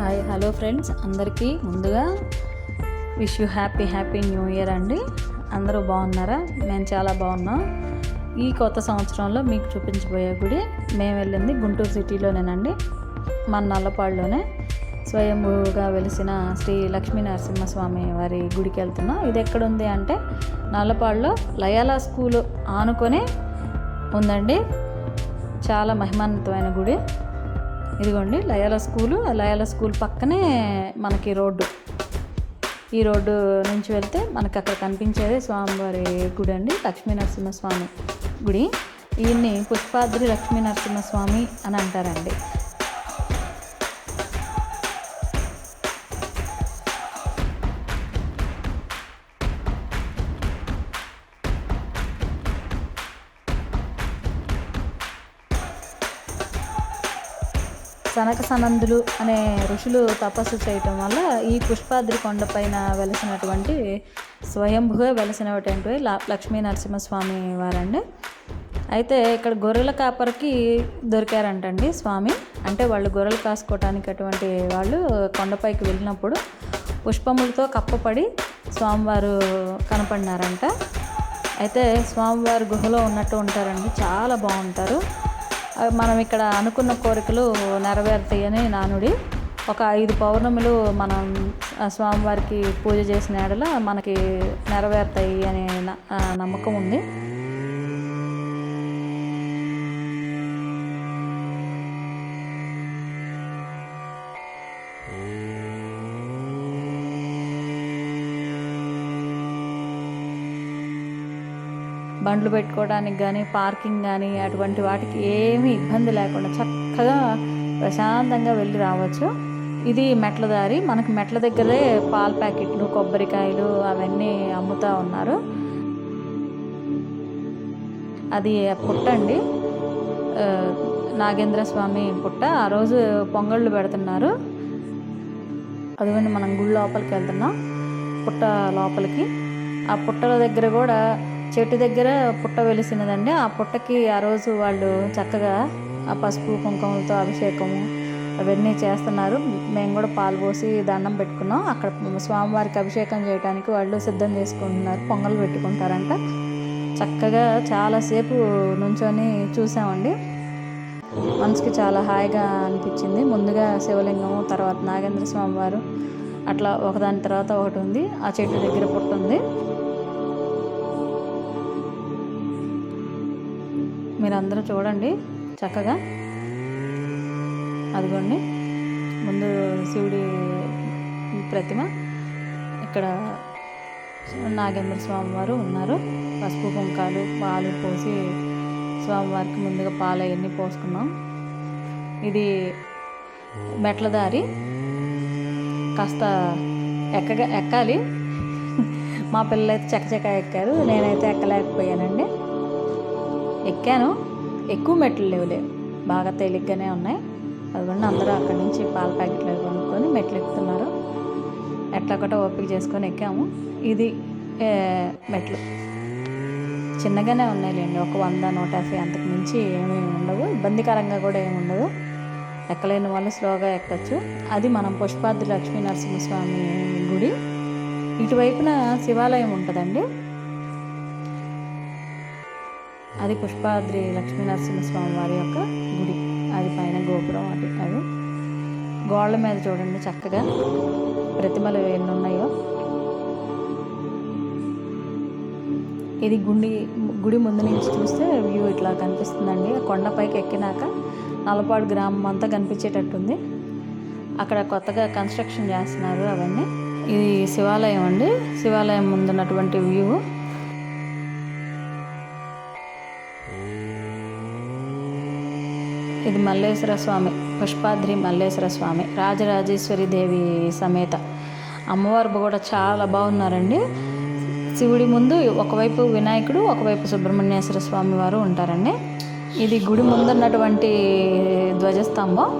Hi hello friends. అందరికీ ముందుగా wish you happy happy new year అండి. అందరూ బాగున్నారా? మేము చాలా బాగున్నాం. ఈ కొత్త సంవత్సరంలో మీకు చూపించబోయే గుడి మేము వెళ్ళింది గుంటూరు సిటీలోనేనండి. మన నల్లపాడులోనే. స్వయంభూగా వెలిసిన శ్రీ లక్ష్మీ నరసింహస్వామి వారి గుడికి వెళ్తున్నాం. ఇది ఎక్కడుంది అంటే నల్లపాడులో లయాలా స్కూల్ ఆనుకొని ఉందండి. చాలా మహిమాన్వితమైన గుడి. ఇదిగోండి లయాల స్కూలు. ఆ లయాల స్కూల్ పక్కనే మనకి రోడ్డు. ఈ రోడ్డు నుంచి వెళ్తే మనకి అక్కడ కనిపించేది స్వామివారి గుడి అండి లక్ష్మీ నరసింహస్వామి గుడి. ఈయన్ని పుష్పాద్రి లక్ష్మీ నరసింహస్వామి అని అంటారండి. సనక సనందులు అనే ఋషులు తపస్సు చేయటం వల్ల ఈ పుష్పాద్రి కొండపైన వెలసినటువంటి స్వయంభుగా వెలసినటువంటి లక్ష్మీ నరసింహస్వామి వారండి. అయితే ఇక్కడ గొర్రెల కాపరికి దొరికారంటండి స్వామి. అంటే వాళ్ళు గొర్రెలు కాసుకోవటానికి అటువంటి వాళ్ళు కొండపైకి వెళ్ళినప్పుడు పుష్పములతో కప్పపడి స్వామివారు కనపడినారంట. అయితే స్వామివారి గుహలో ఉన్నట్టు ఉంటారండి. చాలా బాగుంటారు. మనం ఇక్కడ అనుకున్న కోరికలు నెరవేరుతాయని నానుడి. ఒక ఐదు పౌర్ణములు మనం స్వామివారికి పూజ చేసిన ఎడల మనకి నెరవేరుతాయి అనే న- నమ్మకం ఉంది. బండ్లు పెట్టుకోవడానికి కానీ పార్కింగ్ కానీ అటువంటి వాటికి ఏమీ ఇబ్బంది లేకుండా చక్కగా ప్రశాంతంగా వెళ్ళి రావచ్చు. ఇది మెట్ల దారి. మనకి మెట్ల దగ్గరే పాల ప్యాకెట్లు కొబ్బరికాయలు అవన్నీ అమ్ముతూ ఉన్నారు. అది పుట్ట అండి. నాగేంద్ర స్వామి పుట్ట. ఆ రోజు పొంగళ్ళు పెడుతున్నారు. అదిగోండి మనం గుడి లోపలికి వెళ్తున్నాం. పుట్ట లోపలికి. ఆ పుట్టల దగ్గర కూడా చెట్టు దగ్గర పుట్ట వెలిసినదండి. ఆ పుట్టకి ఆ రోజు వాళ్ళు చక్కగా ఆ పసుపు కుంకుమలతో అభిషేకము అవన్నీ చేస్తున్నారు. మేము కూడా పాలు పోసి దండం పెట్టుకున్నాం. అక్కడ స్వామివారికి అభిషేకం చేయడానికి వాళ్ళు సిద్ధం చేసుకుంటున్నారు. పొంగల్ పెట్టుకుంటారంట. చక్కగా చాలాసేపు నుంచొని చూసామండి. మనసుకి చాలా హాయిగా అనిపించింది. ముందుగా శివలింగం తర్వాత నాగేంద్ర స్వామి వారు అట్లా ఒకదాని తర్వాత ఒకటి ఉంది. ఆ చెట్టు దగ్గర పుట్ట మీరందరూ చూడండి చక్కగా. అదిగోండి. ముందు శివుడి ప్రతిమ. ఇక్కడ నాగేంద్ర స్వామి వారు ఉన్నారు. పసుపు కుంకాలు పాలు పోసి స్వామివారికి ముందుగా పాలు అవన్నీ పోసుకున్నాం. ఇది మెట్ల దారి. కాస్త ఎక్కగా ఎక్కాలి. మా పిల్లలు అయితే చక్కచక్క ఎక్కారు. నేనైతే ఎక్కలేకపోయానండి. ఎక్కాను. ఎక్కువ మెట్లు లేవులే. బాగా తేలిగ్గానే ఉన్నాయి. అదిగోండి అందరూ అక్కడి నుంచి పాల ప్యాకెట్లు కొనుక్కొని మెట్లు ఎక్కుతున్నారు. ఎట్లా ఒకటో ఓపిక చేసుకొని ఎక్కాము. ఇది మెట్లు. చిన్నగానే ఉన్నాయిలేండి. ఒక వంద నూట యాభై అంతకు మించి ఏమీ ఉండవు. ఇబ్బందికరంగా కూడా ఏమి ఉండదు. ఎక్కలేని వాళ్ళు స్లోగా ఎక్కచ్చు. అది మనం పుష్పాద్రి లక్ష్మీ నరసింహస్వామి గుడి. ఇటువైపున శివాలయం ఉంటుందండి. అది పుష్పాద్రి లక్ష్మీనరసింహస్వామి వారి యొక్క గుడి. అది పైన గోపురం అది అది. గోళ్ళ మీద చూడండి చక్కగా ప్రతిమలు ఎన్ని ఉన్నాయో ఇది గుండి గుడి ముందు నుంచి చూస్తే వ్యూ ఇట్లా కనిపిస్తుందండి. కొండపైకి ఎక్కినాక నలపాడు గ్రామం అంతా కనిపించేటట్టుంది. అక్కడ కొత్తగా కన్స్ట్రక్షన్ చేస్తున్నారు అవన్నీ. ఇది శివాలయం అండి. శివాలయం ముందున్నటువంటి వ్యూ. ఇది మల్లేశ్వర స్వామి పుష్పాద్రి మల్లేశ్వర స్వామి రాజరాజేశ్వరి దేవి సమేత. అమ్మవారు కూడా చాలా బాగున్నారండి. శివుడి ముందు ఒకవైపు వినాయకుడు ఒకవైపు సుబ్రహ్మణ్యేశ్వర స్వామి వారు ఉంటారండి. ఇది గుడి ముందున్నటువంటి ధ్వజస్తంభం.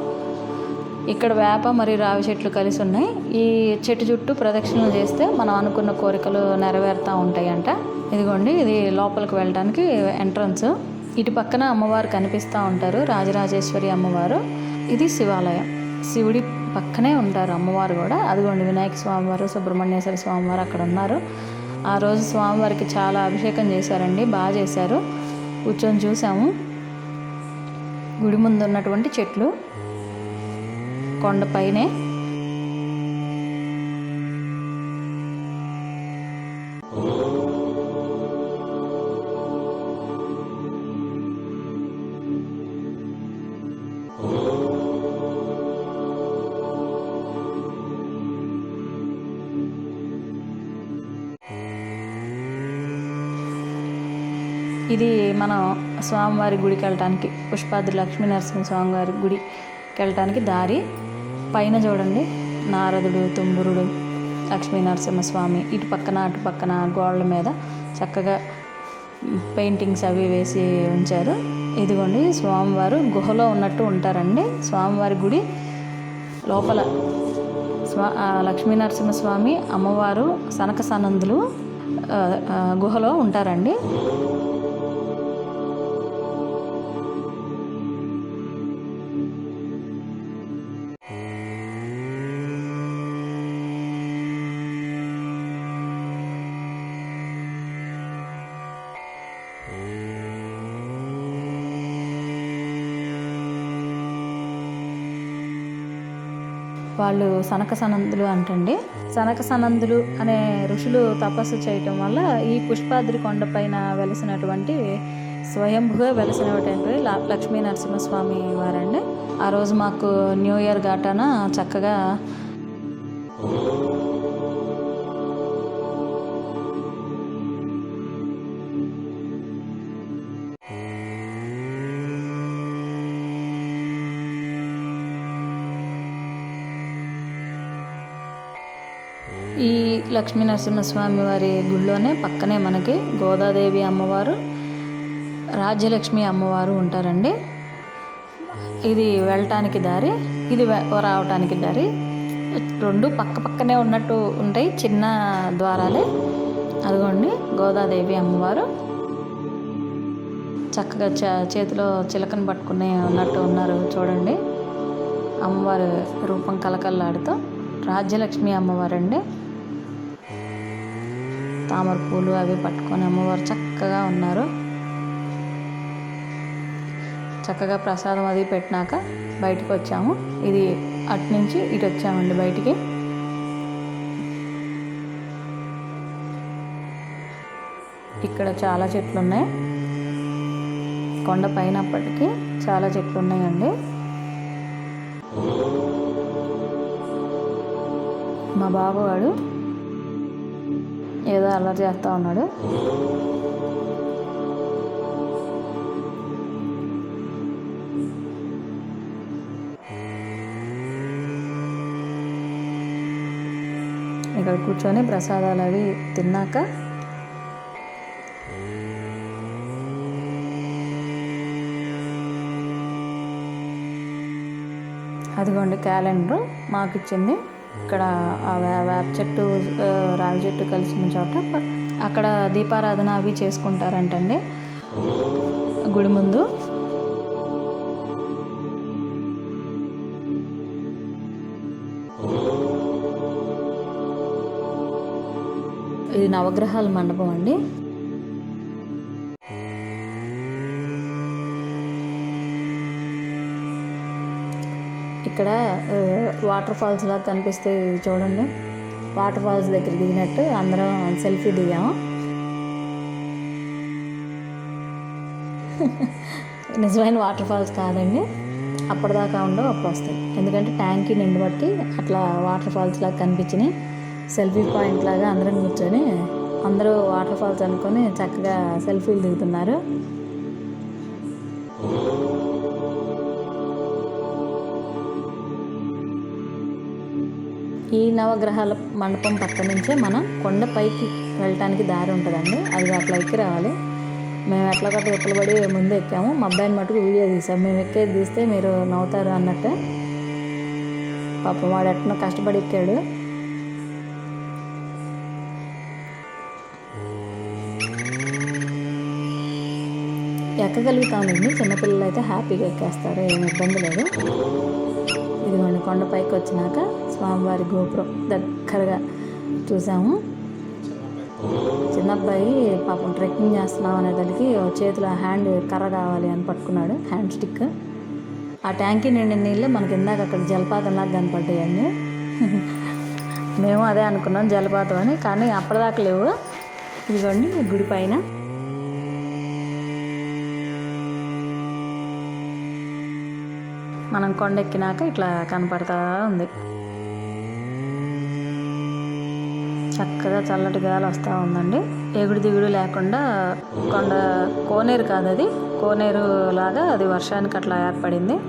ఇక్కడ వేప మరియు రావి చెట్లు కలిసి ఉన్నాయి. ఈ చెట్టు చుట్టూ ప్రదక్షిణలు చేస్తే మనం అనుకున్న కోరికలు నెరవేరుతూ ఉంటాయంట. ఇదిగోండి ఇది లోపలికి వెళ్ళడానికి ఎంట్రన్స్ ఇటు పక్కన అమ్మవారు కనిపిస్తూ ఉంటారు రాజరాజేశ్వరి అమ్మవారు. ఇది శివాలయం. శివుడి పక్కనే ఉంటారు అమ్మవారు కూడా. అదిగోండి వినాయక స్వామివారు సుబ్రహ్మణ్యేశ్వర స్వామివారు అక్కడ ఉన్నారు. ఆ రోజు స్వామివారికి చాలా అభిషేకం చేశారండి బాగా చేశారు. కూర్చొని చూసాము. గుడి ముందు ఉన్నటువంటి చెట్లు కొండపైనే. ఇది మనం స్వామివారి గుడికి వెళ్ళటానికి పుష్పాద్రి లక్ష్మీ నరసింహ స్వామివారి గుడికి వెళ్ళటానికి దారి పైన చూడండి. నారదుడు తుంబురుడు లక్ష్మీ నరసింహస్వామి ఇటు పక్కన అటు పక్కన గోడల మీద చక్కగా పెయింటింగ్స్ అవి వేసి ఉంచారు. ఇదిగోండి స్వామివారు గుహలో ఉన్నట్టు ఉంటారండి. స్వామివారి గుడి లోపల స్వా లక్ష్మీనరసింహస్వామి అమ్మవారు సనక సనందులు గుహలో ఉంటారండి. వాళ్ళు సనక సనందులు అంటండి. సనక సనందులు అనే ఋషులు తపస్సు చేయటం వల్ల ఈ పుష్పాద్రి కొండపైన వెలిసినటువంటి స్వయంభుగా వెలిసినటువంటి లక్ష్మీ నరసింహస్వామి వారండి. ఆ రోజు మాకు న్యూ ఇయర్ ఘాటాన చక్కగా లక్ష్మీ నరసింహస్వామి వారి గుడిలోనే పక్కనే మనకి గోదాదేవి అమ్మవారు రాజ్యలక్ష్మి అమ్మవారు ఉంటారండి. ఇది వెళ్ళటానికి దారి ఇది రావటానికి దారి. రెండు పక్క పక్కనే ఉన్నట్టు ఉంటాయి చిన్న ద్వారాలే. అదిగోండి గోదాదేవి అమ్మవారు. చక్కగా చ చేతిలో చిలకను పట్టుకుని ఉన్నట్టు ఉన్నారు చూడండి. అమ్మవారి రూపం కలకల్లాడుతూ రాజ్యలక్ష్మి అమ్మవారండి. తామర పూలు అవి పట్టుకొని అమ్మవారు చక్కగా ఉన్నారు. చక్కగా ప్రసాదం అది పెట్టినాక బయటికి వచ్చాము. ఇది అటు నుంచి ఇటు వచ్చామండి బయటికి. ఇక్కడ చాలా చెట్లు ఉన్నాయి కొండ పైనప్పటికీ చాలా చెట్లు ఉన్నాయండి మా బాబువాడు ఏదో అల్లరి చేస్తూ ఉన్నాడు. ఇక్కడ కూర్చొని ప్రసాదాలు అవి తిన్నాక అదిగోండి క్యాలెండర్. మాకు ఇచ్చింది ఇక్కడ ఆ వే- వేప చెట్టు ఆ, రావి చెట్టు కలిసిన చోట అక్కడ దీపారాధన అవి చేసుకుంటారంటండి. గుడి ముందు. ఇది నవగ్రహాల మండపం అండి. ఇక్కడ వాటర్ ఫాల్స్ లాగా కనిపిస్తే చూడండి. వాటర్ ఫాల్స్ దగ్గర దిగినట్టు అందరం సెల్ఫీ దిగాము నిజమైన వాటర్ ఫాల్స్ కాదండి. అప్పటిదాకా ఉండవు అప్పుడు వస్తాయి. ఎందుకంటే ట్యాంకీ నిండు బట్టి అట్లా వాటర్ ఫాల్స్ లాగా కనిపించినాయి సెల్ఫీ పాయింట్ లాగా అందరం కూర్చొని అందరూ వాటర్ ఫాల్స్ అనుకొని చక్కగా సెల్ఫీలు దిగుతున్నారు. ఈ నవగ్రహాల మండపం పక్క నుంచే మనం కొండ పైకి వెళ్ళటానికి దారి ఉంటుందండి. అది అట్లా ఎక్కి రావాలి. మేము ఎట్లా గట్ట ఎప్పుడు ముందు ఎక్కాము. మా అబ్బాయిని మటుకు వీడియో తీసాం. మేము ఎక్కేది తీస్తే మీరు నవ్వుతారు అన్నట్టు. పాపం వాడు ఎట్లా కష్టపడి ఎక్కాడు. ఎక్కగలుగుతామండి? చిన్నపిల్లలు అయితే హ్యాపీగా ఎక్కేస్తారు. ఏమి ఇబ్బంది లేదు. ఇదిగోండి కొండపైకి వచ్చినాక స్వామివారి గోపురం దగ్గరగా చూసాము. చిన్నబ్బాయి పాపం ట్రెక్కింగ్ చేస్తున్నాం అనేదానికి చేతిలో హ్యాండ్ కర్ర కావాలి అని పట్టుకున్నాడు హ్యాండ్ స్టిక్. ఆ ట్యాంకీ నిండిన నీళ్ళు మనకి ఇందాక అక్కడ జలపాతంలాగా కనపడ్డాయండి మేము అదే అనుకున్నాం జలపాతం అని కానీ అప్పటిదాకా లేవు. ఇదిగోండి గుడి పైన. మనం కొండ ఎక్కినాక ఇట్లా కనపడతా ఉంది. చక్కగా చల్లటి గాలి వస్తూ ఉందండి. ఎగుడు దిగుడు లేకుండా కొండ కోనేరు కాదు అది. కోనేరు లాగా అది వర్షానికి అట్లా ఏర్పడింది.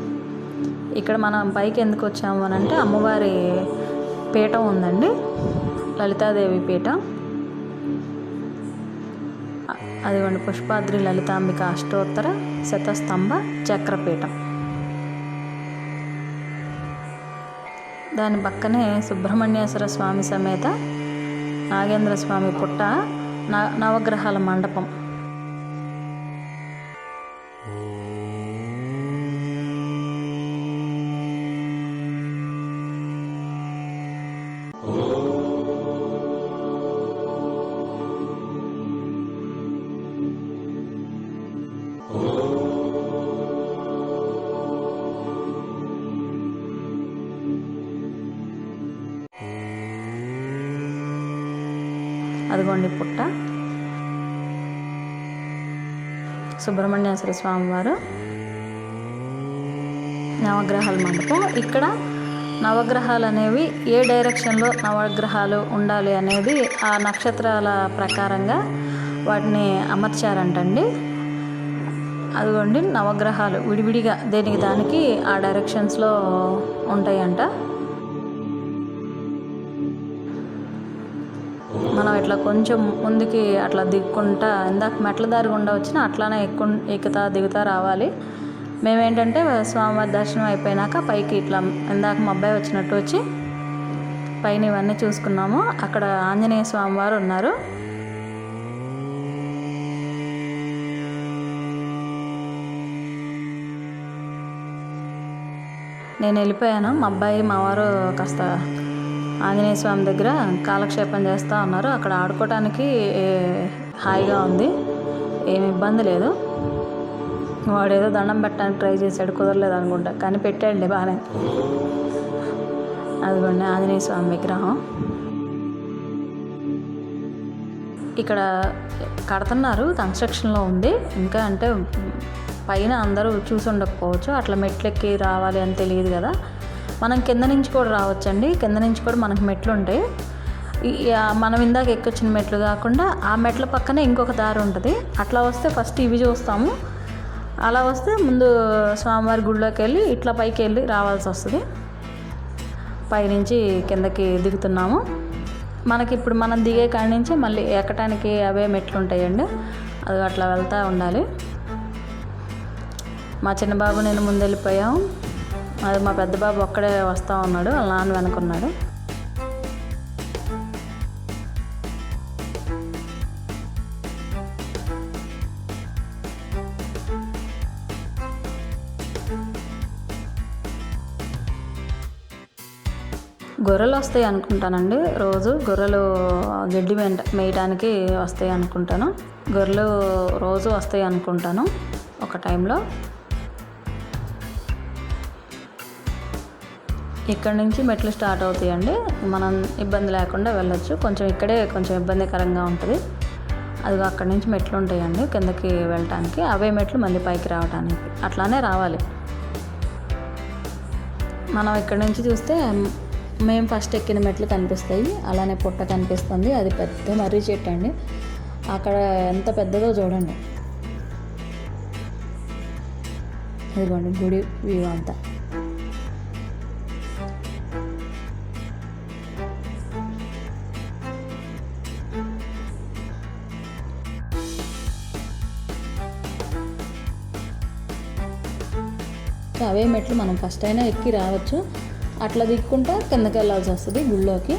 ఇక్కడ మనం పైకి ఎందుకు వచ్చాము అని అంటే అమ్మవారి పీఠం ఉందండి. లలితాదేవి పీఠం. అదిగోండి పుష్పాద్రి లలితాంబిక అష్టోత్తర శతస్తంభ చక్రపీఠం. దాని పక్కనే సుబ్రహ్మణ్యేశ్వర స్వామి సమేత నాగేంద్ర స్వామి పుట్ట న నవగ్రహాల మండపం. అదిగోండి పుట్ట. సుబ్రహ్మణ్యేశ్వర స్వామివారు. నవగ్రహాల మండపం. ఇక్కడ నవగ్రహాలు అనేవి ఏ డైరెక్షన్లో నవగ్రహాలు ఉండాలి అనేది ఆ నక్షత్రాల ప్రకారంగా వాటిని అమర్చారంటండి. అదిగోండి నవగ్రహాలు విడివిడిగా దేనికి దానికి ఆ డైరెక్షన్స్లో ఉంటాయంట. అట్లా కొంచెం ముందుకి అట్లా దిక్కుంటా ఇందాక మెట్ల దారి గుండా వచ్చినా అట్లానే ఎక్కు ఎక్కుతా దిగుతా రావాలి. మేమేంటంటే స్వామివారి దర్శనం అయిపోయినాక పైకి ఇట్లా ఇందాక మా అబ్బాయి వచ్చినట్టు వచ్చి పైన ఇవన్నీ చూసుకున్నాము. అక్కడ ఆంజనేయ స్వామివారు ఉన్నారు. నేను వెళ్ళిపోయాను. మా అబ్బాయి మా వారు కాస్త ఆంజనేయ స్వామి దగ్గర కాలక్షేపం చేస్తూ ఉన్నారు. అక్కడ ఆడుకోవటానికి హాయిగా ఉంది. ఏమి ఇబ్బంది లేదు. వాడు ఏదో దండం పెట్టడానికి ట్రై చేశాడు. కుదరలేదు అనుకుంటా. కానీ పెట్టాడులే బాగానే. అదిగోండి ఆంజనేయ స్వామి విగ్రహం. ఇక్కడ కడుతున్నారు. కన్స్ట్రక్షన్లో ఉంది. ఇంకా అంటే పైన అందరూ చూసి ఉండకపోవచ్చు. అట్లా మెట్లెక్కి రావాలి అని తెలియదు కదా. మనం కింద నుంచి కూడా రావచ్చండి. కింద నుంచి కూడా మనకు మెట్లు ఉంటాయి మనం ఇందాక ఎక్కొచ్చిన మెట్లు కాకుండా ఆ మెట్ల పక్కనే ఇంకొక దారి ఉంటుంది. అట్లా వస్తే ఫస్ట్ ఇవి చూస్తాము. అలా వస్తే ముందు స్వామివారి గుడిలోకి వెళ్ళి ఇట్లా పైకి వెళ్ళి రావాల్సి వస్తుంది. పైనుంచి కిందకి దిగుతున్నాము. మనకి ఇప్పుడు మనం దిగే కాడి నుంచి మళ్ళీ ఎక్కడానికి అవే మెట్లు ఉంటాయండి. అది అట్లా వెళ్తూ ఉండాలి. మా చిన్న బాబు నేను ముందు అది మా పెద్ద బాబు ఒక్కడే వస్తూ ఉన్నాడు వాళ్ళ నాన్న వెనుకున్నాడు గొర్రెలు వస్తాయి అనుకుంటానండి. రోజు గొర్రెలు గడ్డి మేయటానికి వస్తాయి అనుకుంటాను. గొర్రెలు రోజు వస్తాయి అనుకుంటాను ఒక టైంలో. ఇక్కడ నుంచి మెట్లు స్టార్ట్ అవుతాయండి. మనం ఇబ్బంది లేకుండా వెళ్ళొచ్చు. కొంచెం ఇక్కడే కొంచెం ఇబ్బందికరంగా ఉంటుంది. అది అక్కడి నుంచి మెట్లు ఉంటాయండి కిందకి వెళ్ళటానికి. అవే మెట్లు మళ్ళీ పైకి రావడానికి అట్లానే రావాలి. మనం ఇక్కడ నుంచి చూస్తే మేము ఫస్ట్ ఎక్కిన మెట్లు కనిపిస్తాయి. అలానే పుట్ట కనిపిస్తుంది. అది పెద్ద మర్రి చెట్టు అండి. అక్కడ ఎంత పెద్దదో చూడండి. ఇదిగోండి గుడి వ్యూ అంతా. మనం ఫస్ట్ అయినా ఎక్కి రావచ్చు. అట్లా దిక్కుంటా కిందకి వెళ్ళాల్సి వస్తుంది గుళ్ళోకి.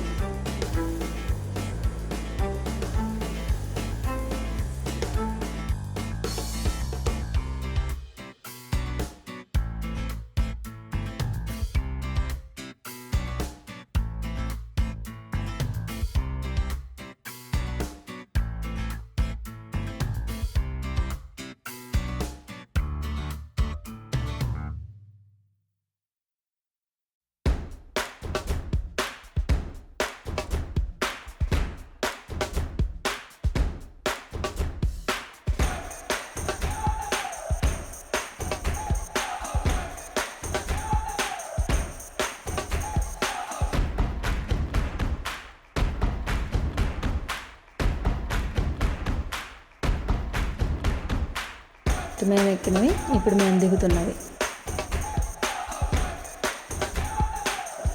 ఫస్ట్ మేము ఎక్కినవి ఇప్పుడు మేము దిగుతున్నవి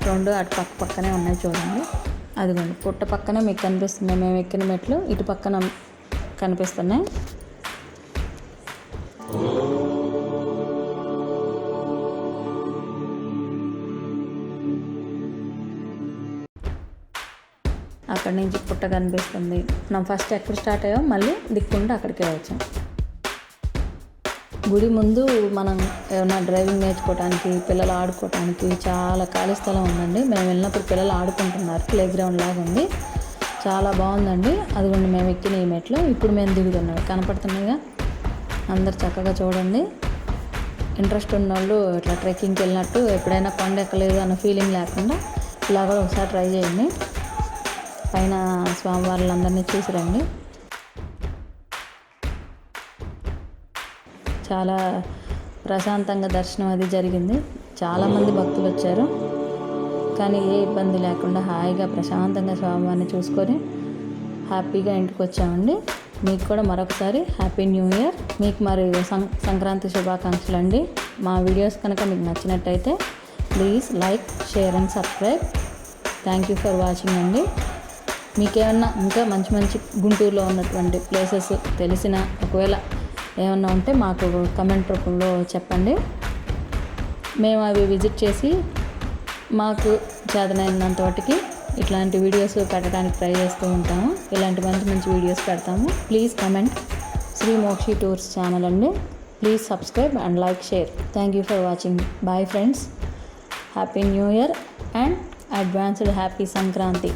రెండు అటు పక్క పక్కనే ఉన్నాయి చూడండి. అదిగోండి పుట్ట పక్కనే మీకు కనిపిస్తున్నాయి మేము ఎక్కిన మెట్లు ఇటు పక్కన కనిపిస్తున్నాయి. అక్కడి నుంచి పుట్ట కనిపిస్తుంది. మనం ఫస్ట్ ఎక్కడ స్టార్ట్ అయ్యాం మళ్ళీ దిక్కుంటే అక్కడికే వచ్చాం. గుడి ముందు మనం ఏమైనా డ్రైవింగ్ నేర్చుకోవడానికి పిల్లలు ఆడుకోవడానికి చాలా ఖాళీ స్థలం ఉందండి. మేము వెళ్ళినప్పుడు పిల్లలు ఆడుకుంటున్నారు. ప్లే గ్రౌండ్ లాగా ఉంది. చాలా బాగుందండి. అదిగోండి మేము ఎక్కిన ఈ మెట్లు. ఇప్పుడు మేము దిగుతున్నాం. కనపడుతున్నాయిగా? అందరు చక్కగా చూడండి. ఇంట్రెస్ట్ ఉన్న వాళ్ళు ఇట్లా ట్రెక్కింగ్కి వెళ్ళినట్టు ఎప్పుడైనా కొండ ఎక్కలేదు అన్న ఫీలింగ్ లేకుండా ఇలా కూడా ఒకసారి ట్రై చేయండి. పైన స్వామివార్లందరినీ చూసి రండి. చాలా ప్రశాంతంగా దర్శనం అది జరిగింది. చాలామంది భక్తులు వచ్చారు. కానీ ఏ ఇబ్బంది లేకుండా హాయిగా ప్రశాంతంగా స్వామివారిని చూసుకొని హ్యాపీగా ఇంటికి వచ్చామండి. మీకు కూడా మరొకసారి హ్యాపీ న్యూ ఇయర్. మీకు మరి సం సంక్రాంతి శుభాకాంక్షలు అండి. మా వీడియోస్ కనుక మీకు నచ్చినట్టయితే please like share and subscribe. Thank you for watching అండి. మీకేమన్నా ఇంకా మంచి మంచి గుంటూరులో ఉన్నటువంటి ప్లేసెస్ తెలిసిన ఒకవేళ ఏమన్నా ఉంటే మాకు కమెంట్ రూపంలో చెప్పండి. మేము అవి విజిట్ చేసి మాకు చేతనైనంత వాటికి ఇట్లాంటి వీడియోస్ పెట్టడానికి ట్రై చేస్తూ ఉంటాము. ఇలాంటి మంచి మంచి వీడియోస్ పెడతాము. Please comment Shri Mokshi tours channel అండి. Please subscribe and like share thank you for watching bye friends happy new year and advanced happy Sankranti